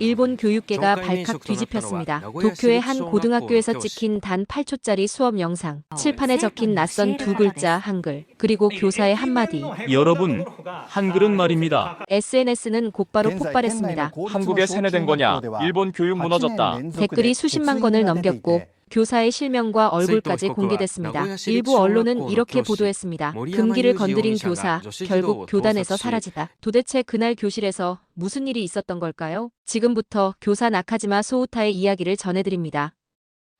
일본 교육계가 발칵 뒤집혔습니다. 도쿄의 한 고등학교에서 찍힌 단 8초짜리 수업 영상. 칠판에 적힌 낯선 두 글자 한글, 그리고 교사의 한마디. 여러분, 한글은 말입니다. SNS는 곧바로 폭발했습니다. 한국에 세뇌된 거냐? 일본 교육 무너졌다. 댓글이 수십만 건을 넘겼고 교사의 실명과 얼굴까지 공개됐습니다. 일부 언론은 이렇게 보도했습니다. 금기를 건드린 교사, 결국 교단에서 사라지다. 도대체 그날 교실에서 무슨 일이 있었던 걸까요? 지금부터 교사 나카지마 소우타의 이야기를 전해드립니다.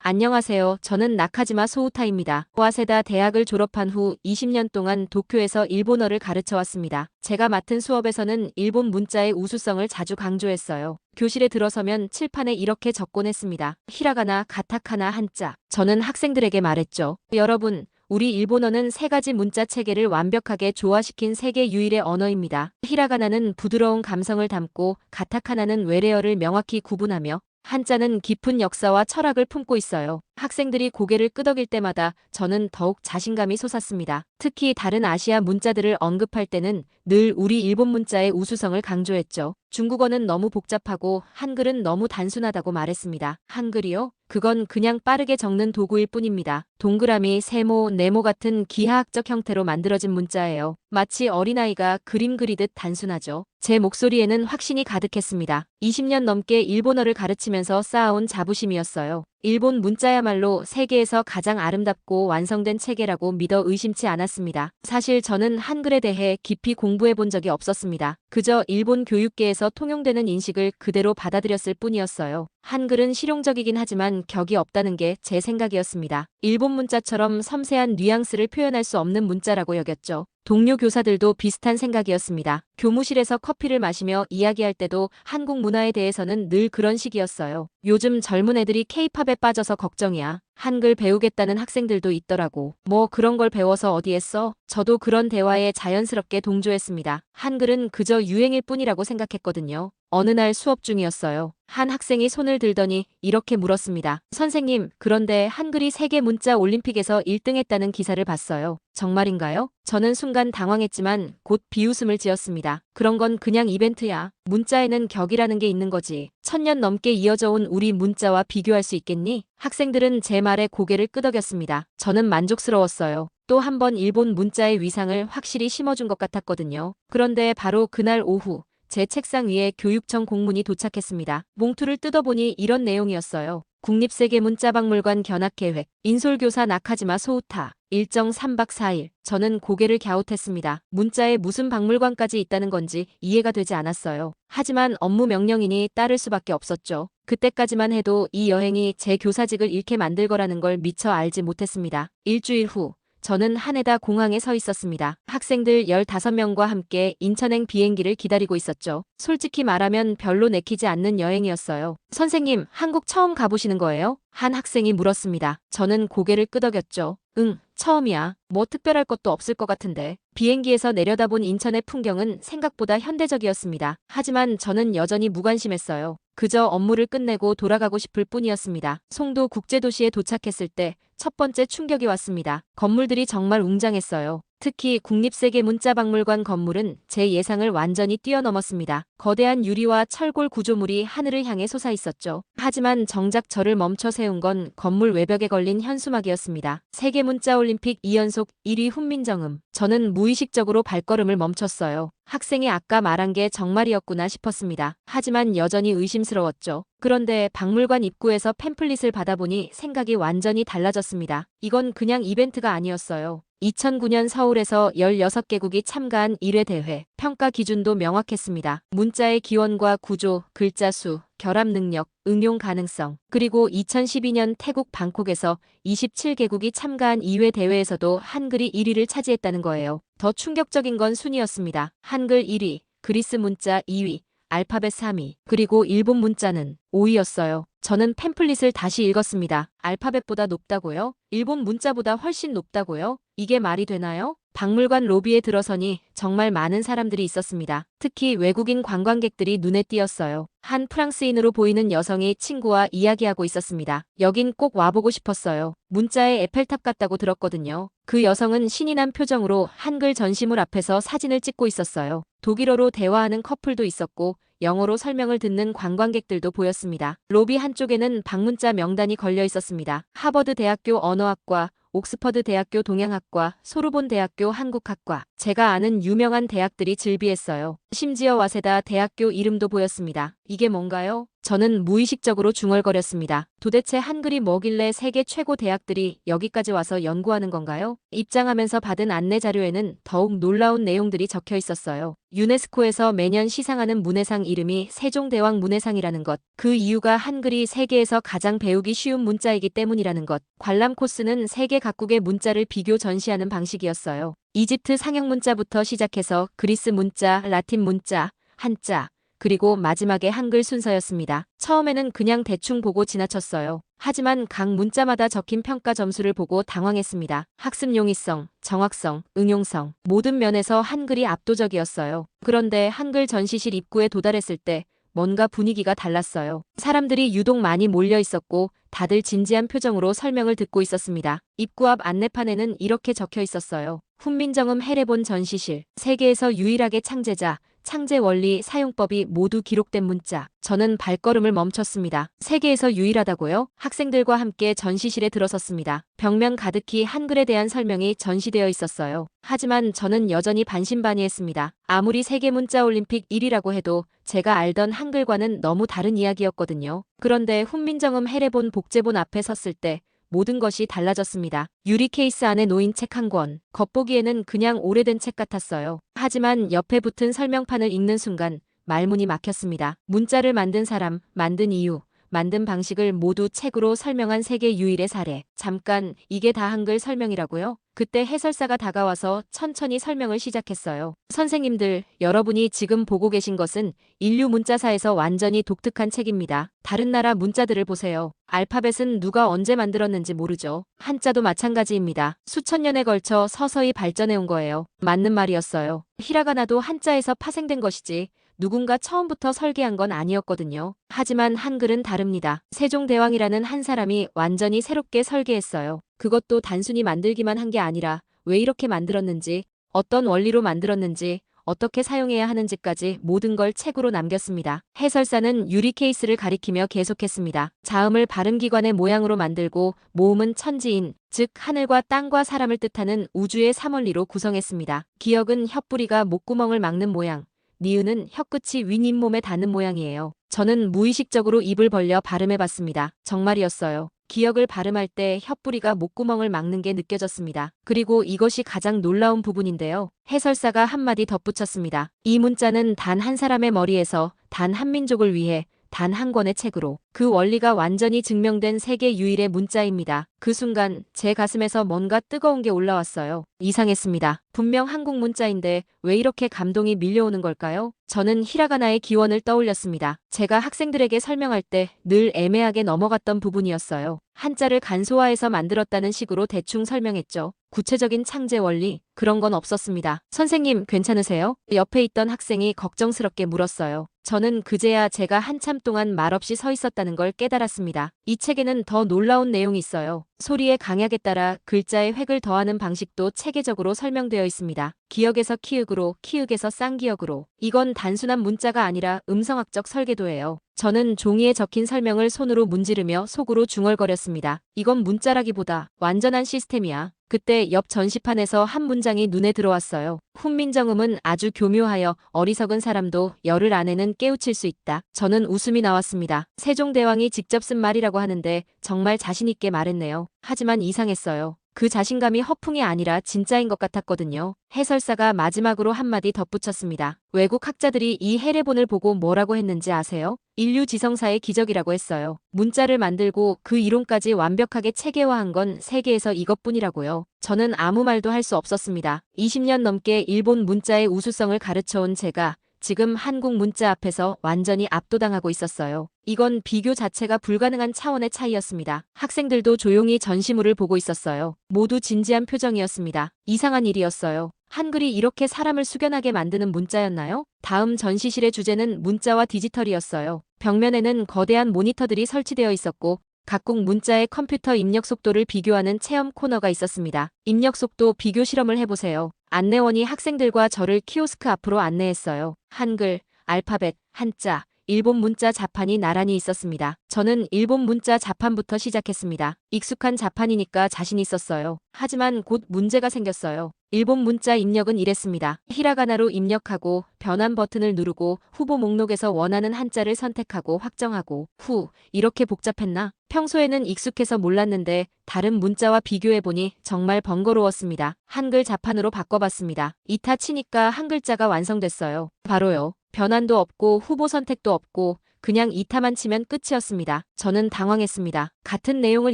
안녕하세요. 저는 나카지마 소우타입니다. 와세다 대학을 졸업한 후 20년 동안 도쿄에서 일본어를 가르쳐 왔습니다. 제가 맡은 수업에서는 일본 문자의 우수성을 자주 강조했어요. 교실에 들어서면 칠판에 이렇게 적곤 했습니다. 히라가나, 가타카나, 한자. 저는 학생들에게 말했죠. 여러분, 우리 일본어는 세 가지 문자 체계를 완벽하게 조화시킨 세계 유일의 언어입니다. 히라가나는 부드러운 감성을 담고 가타카나는 외래어를 명확히 구분하며 한자는 깊은 역사와 철학을 품고 있어요. 학생들이 고개를 끄덕일 때마다 저는 더욱 자신감이 솟았습니다. 특히 다른 아시아 문자들을 언급할 때는 늘 우리 일본 문자의 우수성을 강조했죠. 중국어는 너무 복잡하고 한글은 너무 단순하다고 말했습니다. 한글이요? 그건 그냥 빠르게 적는 도구일 뿐입니다. 동그라미, 세모, 네모 같은 기하학적 형태로 만들어진 문자예요. 마치 어린아이가 그림 그리듯 단순하죠. 제 목소리에는 확신이 가득했습니다. 20년 넘게 일본어를 가르치면서 쌓아온 자부심이었어요. 일본 문자야말로 세계에서 가장 아름답고 완성된 체계라고 믿어 의심치 않았습니다. 사실 저는 한글에 대해 깊이 공부해 본 적이 없었습니다. 그저 일본 교육계에서 통용되는 인식을 그대로 받아들였을 뿐이었어요. 한글은 실용적이긴 하지만 격이 없다는 게 제 생각이었습니다. 일본 문자처럼 섬세한 뉘앙스를 표현할 수 없는 문자라고 여겼죠. 동료 교사들도 비슷한 생각이었습니다. 교무실에서 커피를 마시며 이야기할 때도 한국 문화에 대해서는 늘 그런 식이었어요. 요즘 젊은 애들이 케이팝에 빠져서 걱정이야. 한글 배우겠다는 학생들도 있더라고. 뭐 그런 걸 배워서 어디에 써? 저도 그런 대화에 자연스럽게 동조했습니다. 한글은 그저 유행일 뿐이라고 생각했거든요. 어느 날 수업 중이었어요. 한 학생이 손을 들더니 이렇게 물었습니다. 선생님, 그런데 한글이 세계 문자 올림픽에서 1등 했다는 기사를 봤어요. 정말인가요? 저는 순간 당황했지만 곧 비웃음을 지었습니다. 그런 건 그냥 이벤트야. 문자에는 격이라는 게 있는 거지. 천년 넘게 이어져 온 우리 문자와 비교할 수 있겠니? 학생들은 제 말에 고개를 끄덕였습니다. 저는 만족스러웠어요. 또 한 번 일본 문자의 위상을 확실히 심어준 것 같았거든요. 그런데 바로 그날 오후 제 책상 위에 교육청 공문이 도착했습니다. 몽투를 뜯어보니 이런 내용이었어요. 국립세계문자박물관 견학계획, 인솔교사 나카지마 소우타, 일정 3박 4일. 저는 고개를 갸웃했습니다. 문자에 무슨 박물관까지 있다는 건지 이해가 되지 않았어요. 하지만 업무 명령이니 따를 수밖에 없었죠. 그때까지만 해도 이 여행이 제 교사직을 잃게 만들 거라는 걸 미처 알지 못했습니다. 일주일 후, 저는 하네다 공항에 서 있었습니다. 학생들 15명과 함께 인천행 비행기를 기다리고 있었죠. 솔직히 말하면 별로 내키지 않는 여행이었어요. 선생님, 한국 처음 가보시는 거예요? 한 학생이 물었습니다. 저는 고개를 끄덕였죠. 응, 처음이야. 뭐 특별할 것도 없을 것 같은데. 비행기에서 내려다본 인천의 풍경은 생각보다 현대적이었습니다. 하지만 저는 여전히 무관심했어요. 그저 업무를 끝내고 돌아가고 싶을 뿐이었습니다. 송도 국제도시에 도착했을 때 첫 번째 충격이 왔습니다. 건물들이 정말 웅장했어요. 특히 국립세계문자박물관 건물은 제 예상을 완전히 뛰어넘었습니다. 거대한 유리와 철골 구조물이 하늘을 향해 솟아있었죠. 하지만 정작 저를 멈춰 세운 건 건물 외벽에 걸린 현수막이었습니다. 세계문자올림픽 2연속 1위 훈민정음. 저는 무의식적으로 발걸음을 멈췄어요. 학생이 아까 말한 게 정말이었구나 싶었습니다. 하지만 여전히 의심스러웠죠. 그런데 박물관 입구에서 팸플릿을 받아보니 생각이 완전히 달라졌습니다. 이건 그냥 이벤트가 아니었어요. 2009년 서울에서 16개국이 참가한 1회 대회, 평가 기준도 명확했습니다. 문자의 기원과 구조, 글자 수, 결합 능력, 응용 가능성, 그리고 2012년 태국 방콕에서 27개국이 참가한 2회 대회에서도 한글이 1위를 차지했다는 거예요. 더 충격적인 건 순위였습니다. 한글 1위, 그리스 문자 2위, 알파벳 3위, 그리고 일본 문자는 5위였어요. 저는 팸플릿을 다시 읽었습니다. 알파벳보다 높다고요? 일본 문자보다 훨씬 높다고요? 이게 말이 되나요? 박물관 로비에 들어서니 정말 많은 사람들이 있었습니다. 특히 외국인 관광객들이 눈에 띄었어요. 한 프랑스인으로 보이는 여성이 친구와 이야기하고 있었습니다. 여긴 꼭 와보고 싶었어요. 문자에 에펠탑 같다고 들었거든요. 그 여성은 신이 난 표정으로 한글 전시물 앞에서 사진을 찍고 있었어요. 독일어로 대화하는 커플도 있었고 영어로 설명을 듣는 관광객들도 보였습니다. 로비 한쪽에는 방문자 명단이 걸려 있었습니다. 하버드 대학교 언어학과, 옥스퍼드 대학교 동양학과, 소르본 대학교 한국학과, 제가 아는 유명한 대학들이 즐비했어요. 심지어 와세다 대학교 이름도 보였습니다. 이게 뭔가요? 저는 무의식적으로 중얼거렸습니다. 도대체 한글이 뭐길래 세계 최고 대학들이 여기까지 와서 연구하는 건가요? 입장하면서 받은 안내 자료에는 더욱 놀라운 내용들이 적혀 있었어요. 유네스코에서 매년 시상하는 문해상 이름이 세종대왕 문해상이라는 것, 그 이유가 한글이 세계에서 가장 배우기 쉬운 문자이기 때문이라는 것, 관람 코스는 세계 각국의 문자를 비교 전시하는 방식이었어요. 이집트 상형 문자부터 시작해서 그리스 문자, 라틴 문자, 한자, 그리고 마지막에 한글 순서였습니다. 처음에는 그냥 대충 보고 지나쳤어요. 하지만 각 문자마다 적힌 평가 점수를 보고 당황했습니다. 학습 용이성, 정확성, 응용성, 모든 면에서 한글이 압도적이었어요. 그런데 한글 전시실 입구에 도달했을 때 뭔가 분위기가 달랐어요. 사람들이 유독 많이 몰려 있었고 다들 진지한 표정으로 설명을 듣고 있었습니다. 입구 앞 안내판에는 이렇게 적혀 있었어요. 훈민정음 해례본 전시실, 세계에서 유일하게 창제자, 창제 원리 사용법이 모두 기록된 문자. 저는 발걸음을 멈췄습니다. 세계에서 유일하다고요? 학생들과 함께 전시실에 들어섰습니다. 벽면 가득히 한글에 대한 설명이 전시되어 있었어요. 하지만 저는 여전히 반신반의했습니다. 아무리 세계 문자 올림픽 1위라고 해도 제가 알던 한글과는 너무 다른 이야기였거든요. 그런데 훈민정음 해례본 복제본 앞에 섰을 때 모든 것이 달라졌습니다. 유리 케이스 안에 놓인 책 한 권. 겉보기에는 그냥 오래된 책 같았어요. 하지만 옆에 붙은 설명판을 읽는 순간 말문이 막혔습니다. 문자를 만든 사람, 만든 이유, 만든 방식을 모두 책으로 설명한 세계 유일의 사례. 잠깐, 이게 다 한글 설명이라고요? 그때 해설사가 다가와서 천천히 설명을 시작했어요. 선생님들, 여러분이 지금 보고 계신 것은 인류 문자사에서 완전히 독특한 책입니다. 다른 나라 문자들을 보세요. 알파벳은 누가 언제 만들었는지 모르죠. 한자도 마찬가지입니다. 수천 년에 걸쳐 서서히 발전해 온 거예요. 맞는 말이었어요. 히라가나도 한자에서 파생된 것이지 누군가 처음부터 설계한 건 아니었거든요. 하지만 한글은 다릅니다. 세종대왕이라는 한 사람이 완전히 새롭게 설계했어요. 그것도 단순히 만들기만 한 게 아니라 왜 이렇게 만들었는지, 어떤 원리로 만들었는지, 어떻게 사용해야 하는지까지 모든 걸 책으로 남겼습니다. 해설사는 유리 케이스를 가리키며 계속했습니다. 자음을 발음기관의 모양으로 만들고 모음은 천지인, 즉 하늘과 땅과 사람을 뜻하는 우주의 삼원리로 구성했습니다. 기억은 혓뿌리가 목구멍을 막는 모양, 니은은 혀끝이 윗잇몸에 닿는 모양이에요. 저는 무의식적으로 입을 벌려 발음해봤습니다. 정말이었어요. 기억을 발음할 때 혀뿌리가 목구멍을 막는 게 느껴졌습니다. 그리고 이것이 가장 놀라운 부분인데요. 해설사가 한마디 덧붙였습니다. 이 문자는 단 한 사람의 머리에서 단 한 민족을 위해 단 한 권의 책으로 그 원리가 완전히 증명된 세계 유일의 문자입니다. 그 순간 제 가슴에서 뭔가 뜨거운 게 올라왔어요. 이상했습니다. 분명 한국 문자인데 왜 이렇게 감동이 밀려오는 걸까요? 저는 히라가나의 기원을 떠올렸습니다. 제가 학생들에게 설명할 때 늘 애매하게 넘어갔던 부분이었어요. 한자를 간소화해서 만들었다는 식으로 대충 설명했죠. 구체적인 창제 원리, 그런 건 없었습니다. 선생님, 괜찮으세요? 옆에 있던 학생이 걱정스럽게 물었어요. 저는 그제야 제가 한참 동안 말없이 서 있었다는 걸 깨달았습니다. 이 책에는 더 놀라운 내용이 있어요. 소리의 강약에 따라 글자의 획을 더하는 방식도 체계적으로 설명되어 있습니다. 기억에서 키읔으로, 키읔에서 쌍기역으로. 이건 단순한 문자가 아니라 음성학적 설계도예요. 저는 종이에 적힌 설명을 손으로 문지르며 속으로 중얼거렸습니다. 이건 문자라기보다 완전한 시스템이야. 그때 옆 전시판에서 한 문장이 눈에 들어왔어요. 훈민정음은 아주 교묘하여 어리석은 사람도 열흘 안에는 깨우칠 수 있다. 저는 웃음이 나왔습니다. 세종대왕이 직접 쓴 말이라고 하는데 정말 자신있게 말했네요. 하지만 이상했어요. 그 자신감이 허풍이 아니라 진짜인 것 같았거든요. 해설사가 마지막으로 한마디 덧붙였습니다. 외국 학자들이 이 해례본을 보고 뭐라고 했는지 아세요? 인류 지성사의 기적이라고 했어요. 문자를 만들고 그 이론까지 완벽하게 체계화한 건 세계에서 이것뿐이라고요. 저는 아무 말도 할 수 없었습니다. 20년 넘게 일본 문자의 우수성을 가르쳐온 제가 지금 한국 문자 앞에서 완전히 압도당하고 있었어요. 이건 비교 자체가 불가능한 차원의 차이였습니다. 학생들도 조용히 전시물을 보고 있었어요. 모두 진지한 표정이었습니다. 이상한 일이었어요. 한글이 이렇게 사람을 숙연하게 만드는 문자였나요? 다음 전시실의 주제는 문자와 디지털이었어요. 벽면에는 거대한 모니터들이 설치되어 있었고 각국 문자의 컴퓨터 입력 속도를 비교하는 체험 코너가 있었습니다. 입력 속도 비교 실험을 해보세요. 안내원이 학생들과 저를 키오스크 앞으로 안내했어요. 한글, 알파벳, 한자, 일본 문자 자판이 나란히 있었습니다. 저는 일본 문자 자판부터 시작했습니다. 익숙한 자판이니까 자신 있었어요. 하지만 곧 문제가 생겼어요. 일본 문자 입력은 이랬습니다. 히라가나로 입력하고 변환 버튼을 누르고 후보 목록에서 원하는 한자를 선택하고 확정하고 후 이렇게 복잡했나? 평소에는 익숙해서 몰랐는데 다른 문자와 비교해보니 정말 번거로웠습니다. 한글 자판으로 바꿔봤습니다. 이타 치니까 한 글자가 완성됐어요. 바로요. 변환도 없고 후보 선택도 없고 그냥 이타만 치면 끝이었습니다. 저는 당황했습니다. 같은 내용을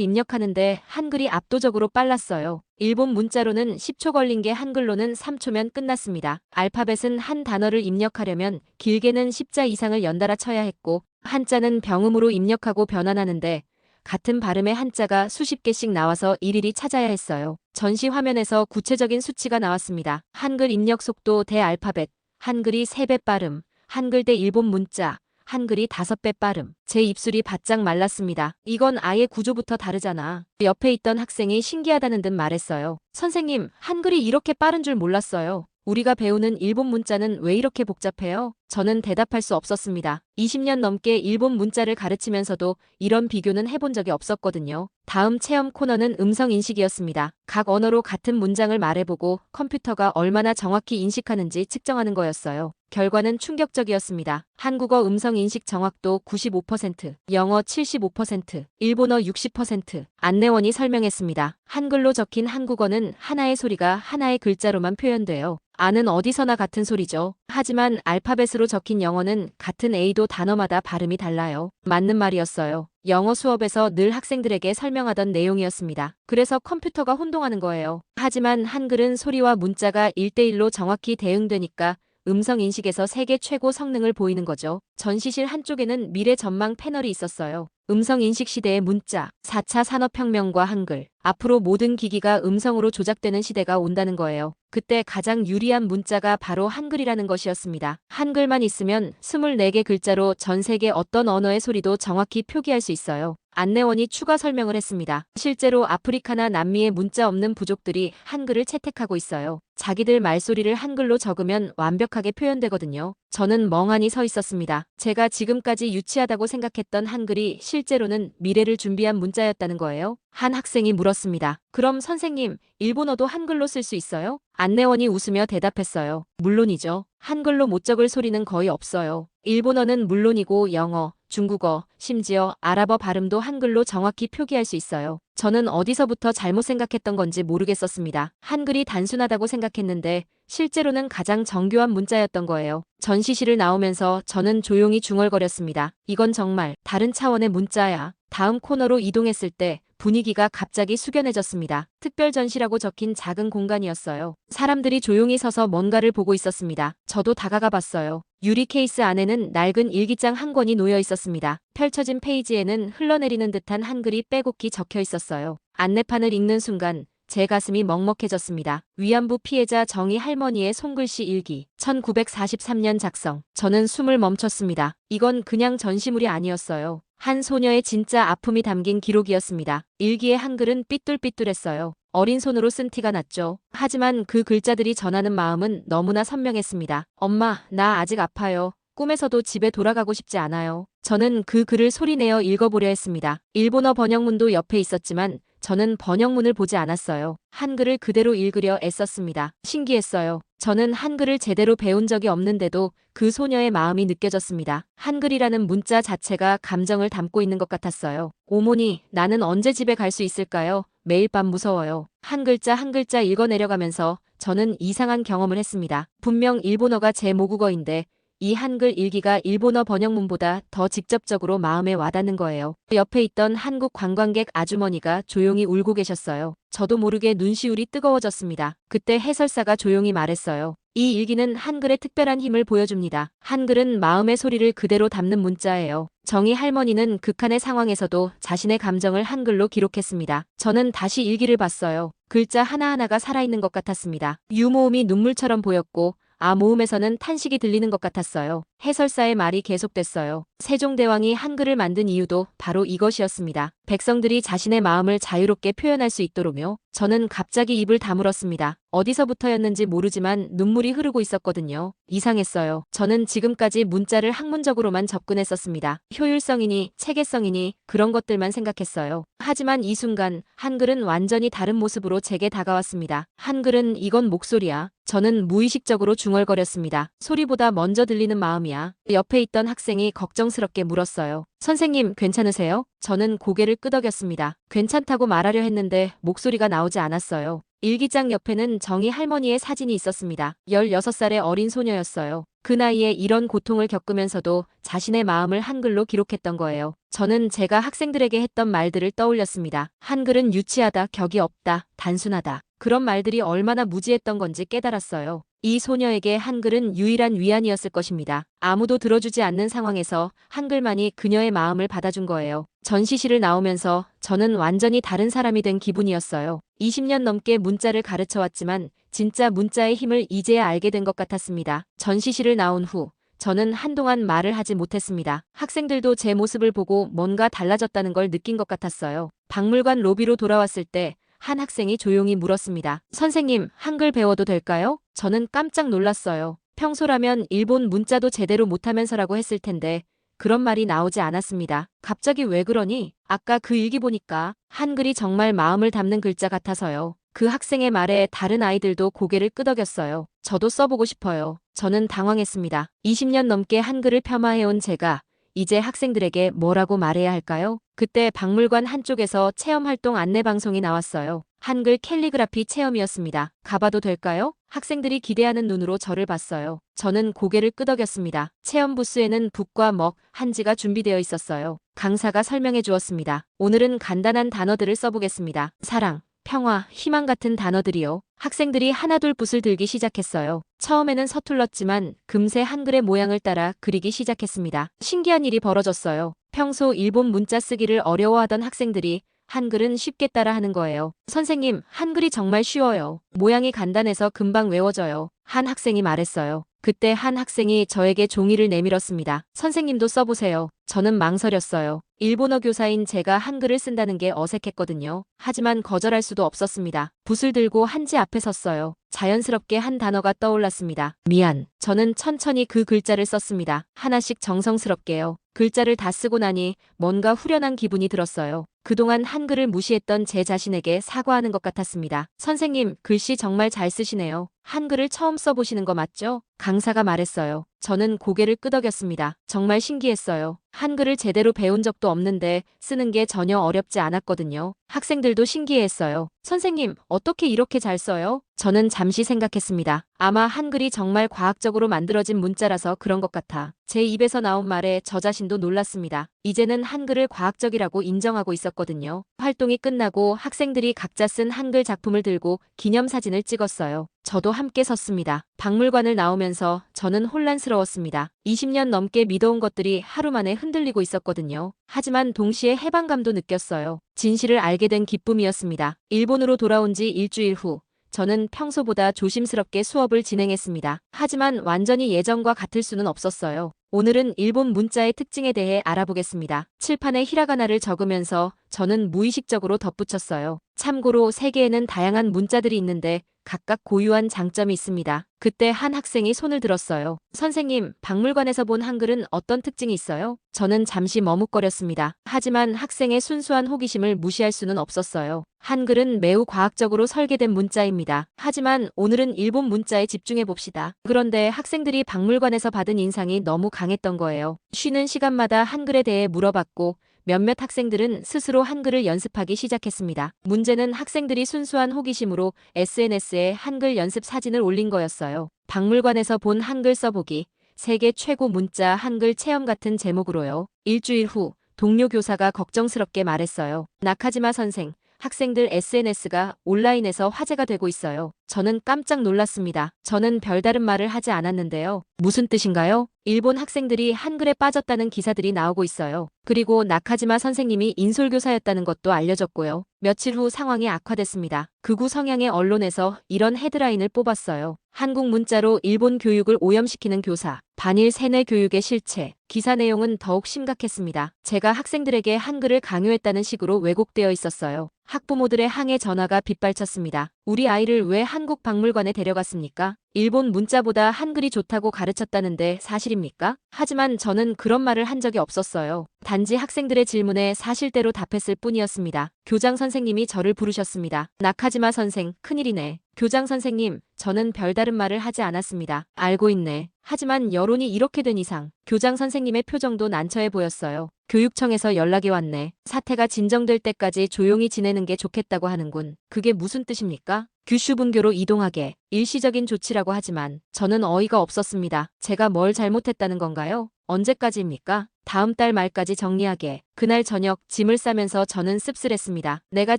입력하는데 한글이 압도적으로 빨랐어요. 일본 문자로는 10초 걸린 게 한글로는 3초면 끝났습니다. 알파벳은 한 단어를 입력하려면 길게는 10자 이상을 연달아 쳐야 했고 한자는 병음으로 입력하고 변환하는데 같은 발음의 한자가 수십 개씩 나와서 일일이 찾아야 했어요. 전시 화면에서 구체적인 수치가 나왔습니다. 한글 입력 속도 대 알파벳, 한글이 3배 빠름, 한글 대 일본 문자, 한글이 다섯 배 빠름. 제 입술이 바짝 말랐습니다. 이건 아예 구조부터 다르잖아. 옆에 있던 학생이 신기하다는 듯 말했어요. 선생님, 한글이 이렇게 빠른 줄 몰랐어요. 우리가 배우는 일본 문자는 왜 이렇게 복잡해요? 저는 대답할 수 없었습니다. 20년 넘게 일본 문자를 가르치면서도 이런 비교는 해본 적이 없었거든요. 다음 체험 코너는 음성 인식이었습니다. 각 언어로 같은 문장을 말해보고 컴퓨터가 얼마나 정확히 인식하는지 측정하는 거였어요. 결과는 충격적이었습니다. 한국어 음성 인식 정확도 95%, 영어 75%, 일본어 60%. 안내원이 설명했습니다. 한글로 적힌 한국어는 하나의 소리가 하나의 글자로만 표현돼요. 아는 어디서나 같은 소리죠. 하지만 알파벳으로 적힌 영어는 같은 A도 단어마다 발음이 달라요. 맞는 말이었어요. 영어 수업에서 늘 학생들에게 설명하던 내용이었습니다. 그래서 컴퓨터가 혼동하는 거예요. 하지만 한글은 소리와 문자가 1대1로 정확히 대응되니까 음성 인식에서 세계 최고 성능을 보이는 거죠. 전시실 한쪽에는 미래 전망 패널이 있었어요. 음성 인식 시대의 문자, 4차 산업혁명과 한글. 앞으로 모든 기기가 음성으로 조작되는 시대가 온다는 거예요. 그때 가장 유리한 문자가 바로 한글이라는 것이었습니다. 한글만 있으면 24개 글자로 전 세계 어떤 언어의 소리도 정확히 표기할 수 있어요. 안내원이 추가 설명을 했습니다. 실제로 아프리카나 남미의 문자 없는 부족들이 한글을 채택하고 있어요. 자기들 말소리를 한글로 적으면 완벽하게 표현되거든요. 저는 멍하니 서 있었습니다. 제가 지금까지 유치하다고 생각했던 한글이 실제로는 미래를 준비한 문자였다는 거예요. 한 학생이 물었습니다. 그럼 선생님, 일본어도 한글로 쓸 수 있어요? 안내원이 웃으며 대답했어요. 물론이죠. 한글로 못 적을 소리는 거의 없어요. 일본어는 물론이고 영어, 중국어, 심지어 아랍어 발음도 한글로 정확히 표기할 수 있어요. 저는 어디서부터 잘못 생각했던 건지 모르겠었습니다. 한글이 단순하다고 생각했는데 실제로는 가장 정교한 문자였던 거예요. 전시실을 나오면서 저는 조용히 중얼거렸습니다. 이건 정말 다른 차원의 문자야. 다음 코너로 이동했을 때 분위기가 갑자기 숙연해졌습니다. 특별 전시라고 적힌 작은 공간이었어요. 사람들이 조용히 서서 뭔가를 보고 있었습니다. 저도 다가가 봤어요. 유리 케이스 안에는 낡은 일기장 한 권이 놓여 있었습니다. 펼쳐진 페이지에는 흘러내리는 듯한 한글이 빼곡히 적혀 있었어요. 안내판을 읽는 순간 제 가슴이 먹먹해졌습니다. 위안부 피해자 정희 할머니의 손글씨 일기. 1943년 작성. 저는 숨을 멈췄습니다. 이건 그냥 전시물이 아니었어요. 한 소녀의 진짜 아픔이 담긴 기록이었습니다. 일기의 한글은 삐뚤삐뚤했어요. 어린 손으로 쓴 티가 났죠. 하지만 그 글자들이 전하는 마음은 너무나 선명했습니다. 엄마, 나 아직 아파요. 꿈에서도 집에 돌아가고 싶지 않아요. 저는 그 글을 소리내어 읽어보려 했습니다. 일본어 번역문도 옆에 있었지만 저는 번역문을 보지 않았어요. 한글을 그대로 읽으려 애썼습니다. 신기했어요. 저는 한글을 제대로 배운 적이 없는데도 그 소녀의 마음이 느껴졌습니다. 한글이라는 문자 자체가 감정을 담고 있는 것 같았어요. 어머니, 나는 언제 집에 갈 수 있을까요? 매일 밤 무서워요. 한 글자 한 글자 읽어내려가면서 저는 이상한 경험을 했습니다. 분명 일본어가 제 모국어인데 이 한글 일기가 일본어 번역문보다 더 직접적으로 마음에 와닿는 거예요. 옆에 있던 한국 관광객 아주머니가 조용히 울고 계셨어요. 저도 모르게 눈시울이 뜨거워졌습니다. 그때 해설사가 조용히 말했어요. 이 일기는 한글의 특별한 힘을 보여줍니다. 한글은 마음의 소리를 그대로 담는 문자예요. 정희 할머니는 극한의 상황에서도 자신의 감정을 한글로 기록했습니다. 저는 다시 일기를 봤어요. 글자 하나하나가 살아있는 것 같았습니다. 유모음이 눈물처럼 보였고 아 모음에서는 탄식이 들리는 것 같았어요. 해설사의 말이 계속됐어요. 세종대왕이 한글을 만든 이유도 바로 이것이었습니다. 백성들이 자신의 마음을 자유롭게 표현할 수 있도록요. 저는 갑자기 입을 다물었습니다. 어디서부터였는지 모르지만 눈물이 흐르고 있었거든요. 이상했어요. 저는 지금까지 문자를 학문적으로만 접근했었습니다. 효율성이니 체계성이니 그런 것들만 생각했어요. 하지만 이 순간 한글은 완전히 다른 모습으로 제게 다가왔습니다. 한글은 이건 목소리야. 저는 무의식적으로 중얼거렸습니다. 소리보다 먼저 들리는 마음이야. 옆에 있던 학생이 걱정스럽게 물었어요. 선생님, 괜찮으세요? 저는 고개를 끄덕였습니다. 괜찮다고 말하려 했는데 목소리가 나오지 않았어요. 일기장 옆에는 정희 할머니의 사진이 있었습니다. 16살의 어린 소녀였어요. 그 나이에 이런 고통을 겪으면서도 자신의 마음을 한글로 기록했던 거예요. 저는 제가 학생들에게 했던 말들을 떠올렸습니다. 한글은 유치하다, 격이 없다, 단순하다. 그런 말들이 얼마나 무지했던 건지 깨달았어요. 이 소녀에게 한글은 유일한 위안이었을 것입니다. 아무도 들어주지 않는 상황에서 한글만이 그녀의 마음을 받아준 거예요. 전시실을 나오면서 저는 완전히 다른 사람이 된 기분이었어요. 20년 넘게 문자를 가르쳐 왔지만 진짜 문자의 힘을 이제야 알게 된 것 같았습니다. 전시실을 나온 후 저는 한동안 말을 하지 못했습니다. 학생들도 제 모습을 보고 뭔가 달라졌다는 걸 느낀 것 같았어요. 박물관 로비로 돌아왔을 때 한 학생이 조용히 물었습니다. 선생님, 한글 배워도 될까요? 저는 깜짝 놀랐어요. 평소라면 일본 문자도 제대로 못하면서라고 했을 텐데 그런 말이 나오지 않았습니다. 갑자기 왜 그러니? 아까 그 일기 보니까 한글이 정말 마음을 담는 글자 같아서요. 그 학생의 말에 다른 아이들도 고개를 끄덕였어요. 저도 써보고 싶어요. 저는 당황했습니다. 20년 넘게 한글을 폄하해온 제가 이제 학생들에게 뭐라고 말해야 할까요? 그때 박물관 한쪽에서 체험활동 안내방송이 나왔어요. 한글 캘리그라피 체험이었습니다. 가봐도 될까요? 학생들이 기대하는 눈으로 저를 봤어요. 저는 고개를 끄덕였습니다. 체험 부스에는 붓과 먹, 한지가 준비되어 있었어요. 강사가 설명해 주었습니다. 오늘은 간단한 단어들을 써보겠습니다. 사랑, 평화, 희망 같은 단어들이요. 학생들이 하나둘 붓을 들기 시작했어요. 처음에는 서툴렀지만 금세 한글의 모양을 따라 그리기 시작했습니다. 신기한 일이 벌어졌어요. 평소 일본 문자 쓰기를 어려워하던 학생들이 한글은 쉽게 따라하는 거예요. 선생님, 한글이 정말 쉬워요. 모양이 간단해서 금방 외워져요. 한 학생이 말했어요. 그때 한 학생이 저에게 종이를 내밀었습니다. 선생님도 써보세요. 저는 망설였어요. 일본어 교사인 제가 한글을 쓴다는 게 어색했거든요. 하지만 거절할 수도 없었습니다. 붓을 들고 한지 앞에 섰어요. 자연스럽게 한 단어가 떠올랐습니다. 미안. 저는 천천히 그 글자를 썼습니다. 하나씩 정성스럽게요. 글자를 다 쓰고 나니 뭔가 후련한 기분이 들었어요. 그동안 한글을 무시했던 제 자신에게 사과하는 것 같았습니다. 선생님, 글씨 정말 잘 쓰시네요. 한글을 처음 써보시는 거 맞죠? 강사가 말했어요. 저는 고개를 끄덕였습니다. 정말 신기했어요. 한글을 제대로 배운 적도 없는데 쓰는 게 전혀 어렵지 않았거든요. 학생들도 신기해했어요. 선생님, 어떻게 이렇게 잘 써요? 저는 잠시 생각했습니다. 아마 한글이 정말 과학적으로 만들어진 문자라서 그런 것 같아. 제 입에서 나온 말에 저 자신도 놀랐습니다. 이제는 한글을 과학적이라고 인정하고 있었거든요. 활동이 끝나고 학생들이 각자 쓴 한글 작품을 들고 기념사진을 찍었어요. 저도 함께 섰습니다. 박물관을 나오면서 저는 혼란스러웠습니다. 20년 넘게 믿어온 것들이 하루 만에 흔들리고 있었거든요. 하지만 동시에 해방감도 느꼈어요. 진실을 알게 된 기쁨이었습니다. 일본으로 돌아온 지 일주일 후 저는 평소보다 조심스럽게 수업을 진행했습니다. 하지만 완전히 예전과 같을 수는 없었어요. 오늘은 일본 문자의 특징에 대해 알아보겠습니다. 칠판에 히라가나를 적으면서 저는 무의식적으로 덧붙였어요. 참고로 세계에는 다양한 문자들이 있는데 각각 고유한 장점이 있습니다. 그때 한 학생이 손을 들었어요. 선생님, 박물관에서 본 한글은 어떤 특징이 있어요? 저는 잠시 머뭇거렸습니다. 하지만 학생의 순수한 호기심을 무시할 수는 없었어요. 한글은 매우 과학적으로 설계된 문자입니다. 하지만 오늘은 일본 문자에 집중해 봅시다. 그런데 학생들이 박물관에서 받은 인상이 너무 강했던 거예요. 쉬는 시간마다 한글에 대해 물어봤고 몇몇 학생들은 스스로 한글을 연습하기 시작했습니다. 문제는 학생들이 순수한 호기심으로 SNS에 한글 연습 사진을 올린 거였어요. 박물관에서 본 한글 써보기, 세계 최고 문자 한글 체험 같은 제목으로요. 일주일 후 동료 교사가 걱정스럽게 말했어요. 나카지마 선생, 학생들 SNS가 온라인에서 화제가 되고 있어요. 저는 깜짝 놀랐습니다. 저는 별다른 말을 하지 않았는데요. 무슨 뜻인가요? 일본 학생들이 한글에 빠졌다는 기사들이 나오고 있어요. 그리고 나카지마 선생님이 인솔교사였다는 것도 알려졌고요. 며칠 후 상황이 악화됐습니다. 극우 성향의 언론에서 이런 헤드라인을 뽑았어요. 한국 문자로 일본 교육을 오염시키는 교사. 반일 세뇌 교육의 실체. 기사 내용은 더욱 심각했습니다. 제가 학생들에게 한글을 강요했다는 식으로 왜곡되어 있었어요. 학부모들의 항해 전화가 빗발쳤습니다. 우리 아이를 왜 한국 박물관에 데려갔습니까? 일본 문자보다 한글이 좋다고 가르쳤다는데 사실입니까? 하지만 저는 그런 말을 한 적이 없었어요. 단지 학생들의 질문에 사실대로 답했을 뿐이었습니다. 교장 선생님이 저를 부르셨습니다. 나카지마 선생, 큰일이네. 교장 선생님, 저는 별다른 말을 하지 않았습니다. 알고 있네. 하지만 여론이 이렇게 된 이상 교장 선생님의 표정도 난처해 보였어요. 교육청에서 연락이 왔네. 사태가 진정될 때까지 조용히 지내는 게 좋겠다고 하는군. 그게 무슨 뜻입니까? 규슈 분교로 이동하게 일시적인 조치라고 하지만 저는 어이가 없었습니다. 제가 뭘 잘못했다는 건가요? 언제까지입니까? 다음 달 말까지 정리하게. 그날 저녁 짐을 싸면서 저는 씁쓸했습니다. 내가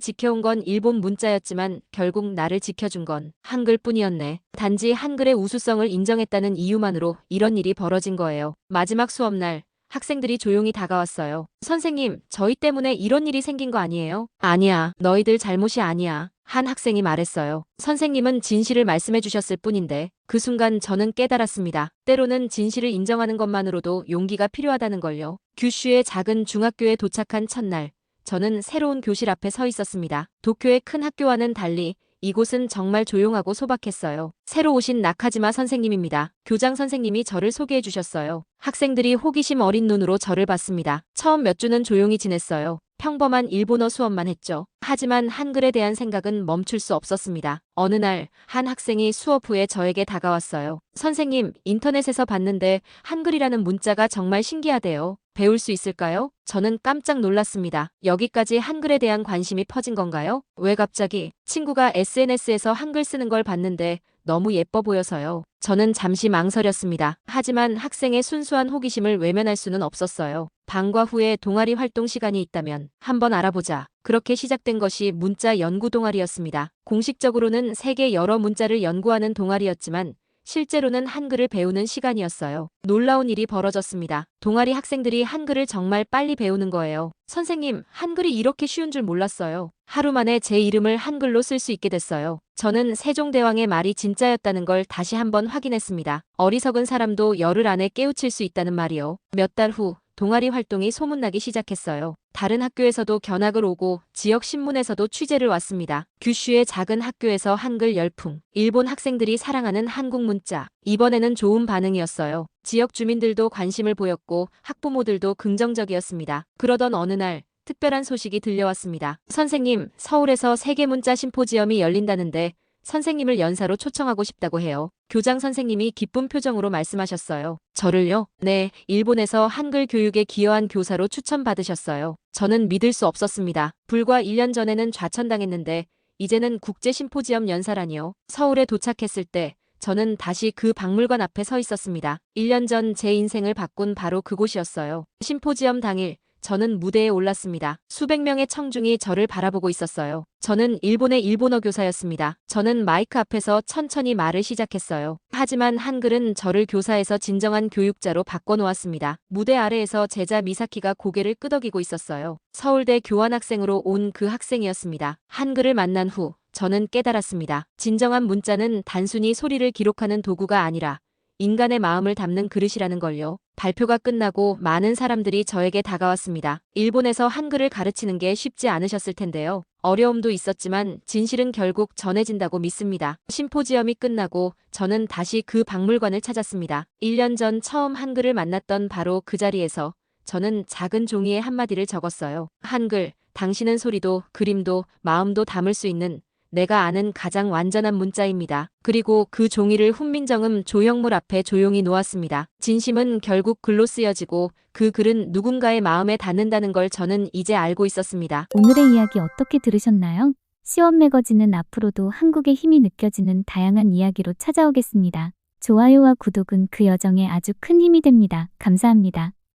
지켜온 건 일본 문자였지만 결국 나를 지켜준 건 한글뿐이었네. 단지 한글의 우수성을 인정했다는 이유만으로 이런 일이 벌어진 거예요. 마지막 수업날 학생들이 조용히 다가왔어요. 선생님, 저희 때문에 이런 일이 생긴 거 아니에요? 아니야. 너희들 잘못이 아니야. 한 학생이 말했어요. 선생님은 진실을 말씀해 주셨을 뿐인데 그 순간 저는 깨달았습니다. 때로는 진실을 인정하는 것만으로도 용기가 필요하다는 걸요. 규슈의 작은 중학교에 도착한 첫날 저는 새로운 교실 앞에 서 있었습니다. 도쿄의 큰 학교와는 달리 이곳은 정말 조용하고 소박했어요. 새로 오신 나카지마 선생님입니다. 교장 선생님이 저를 소개해 주셨어요. 학생들이 호기심 어린 눈으로 저를 봤습니다. 처음 몇 주는 조용히 지냈어요. 평범한 일본어 수업만 했죠. 하지만 한글에 대한 생각은 멈출 수 없었습니다. 어느 날 한 학생이 수업 후에 저에게 다가왔어요. 선생님, 인터넷에서 봤는데 한글이라는 문자가 정말 신기하대요. 배울 수 있을까요? 저는 깜짝 놀랐습니다. 여기까지 한글에 대한 관심이 퍼진 건가요? 왜 갑자기? 친구가 SNS에서 한글 쓰는 걸 봤는데 너무 예뻐 보여서요. 저는 잠시 망설였습니다. 하지만 학생의 순수한 호기심을 외면할 수는 없었어요. 방과 후에 동아리 활동 시간이 있다면 한번 알아보자. 그렇게 시작된 것이 문자 연구 동아리였습니다. 공식적으로는 세계 여러 문자를 연구하는 동아리였지만 실제로는 한글을 배우는 시간이었어요. 놀라운 일이 벌어졌습니다. 동아리 학생들이 한글을 정말 빨리 배우는 거예요. 선생님, 한글이 이렇게 쉬운 줄 몰랐어요. 하루 만에 제 이름을 한글로 쓸 수 있게 됐어요. 저는 세종대왕의 말이 진짜였다는 걸 다시 한번 확인했습니다. 어리석은 사람도 열흘 안에 깨우칠 수 있다는 말이요. 몇 달 후, 동아리 활동이 소문나기 시작했어요. 다른 학교에서도 견학을 오고 지역 신문에서도 취재를 왔습니다. 규슈의 작은 학교에서 한글 열풍, 일본 학생들이 사랑하는 한국 문자. 이번에는 좋은 반응이었어요. 지역 주민들도 관심을 보였고 학부모들도 긍정적이었습니다. 그러던 어느 날 특별한 소식이 들려왔습니다. 선생님, 서울에서 세계 문자 심포지엄이 열린다는데 선생님을 연사로 초청하고 싶다고 해요. 교장 선생님이 기쁜 표정으로 말씀하셨어요. 저를요? 네, 일본에서 한글 교육에 기여한 교사로 추천받으셨어요. 저는 믿을 수 없었습니다. 불과 1년 전에는 좌천당했는데 이제는 국제 심포지엄 연사라니요. 서울에 도착했을 때 저는 다시 그 박물관 앞에 서 있었습니다. 1년 전 제 인생을 바꾼 바로 그곳이었어요. 심포지엄 당일 저는 무대에 올랐습니다. 수백 명의 청중이 저를 바라보고 있었어요. 저는 일본의 일본어 교사였습니다. 저는 마이크 앞에서 천천히 말을 시작했어요. 하지만 한글은 저를 교사에서 진정한 교육자로 바꿔놓았습니다. 무대 아래에서 제자 미사키가 고개를 끄덕이고 있었어요. 서울대 교환학생으로 온 그 학생이었습니다. 한글을 만난 후 저는 깨달았습니다. 진정한 문자는 단순히 소리를 기록하는 도구가 아니라 인간의 마음을 담는 그릇이라는 걸요. 발표가 끝나고 많은 사람들이 저에게 다가왔습니다. 일본에서 한글을 가르치는 게 쉽지 않으셨을 텐데요. 어려움도 있었지만 진실은 결국 전해진다고 믿습니다. 심포지엄이 끝나고 저는 다시 그 박물관을 찾았습니다. 1년 전 처음 한글을 만났던 바로 그 자리에서 저는 작은 종이에 한마디를 적었어요. 한글, 당신은 소리도 그림도 마음도 담을 수 있는 내가 아는 가장 완전한 문자입니다. 그리고 그 종이를 훈민정음 조형물 앞에 조용히 놓았습니다. 진심은 결국 글로 쓰여지고 그 글은 누군가의 마음에 닿는다는 걸 저는 이제 알고 있었습니다. 오늘의 이야기 어떻게 들으셨나요? 시원 매거진은 앞으로도 한국의 힘이 느껴지는 다양한 이야기로 찾아오겠습니다. 좋아요와 구독은 그 여정에 아주 큰 힘이 됩니다. 감사합니다.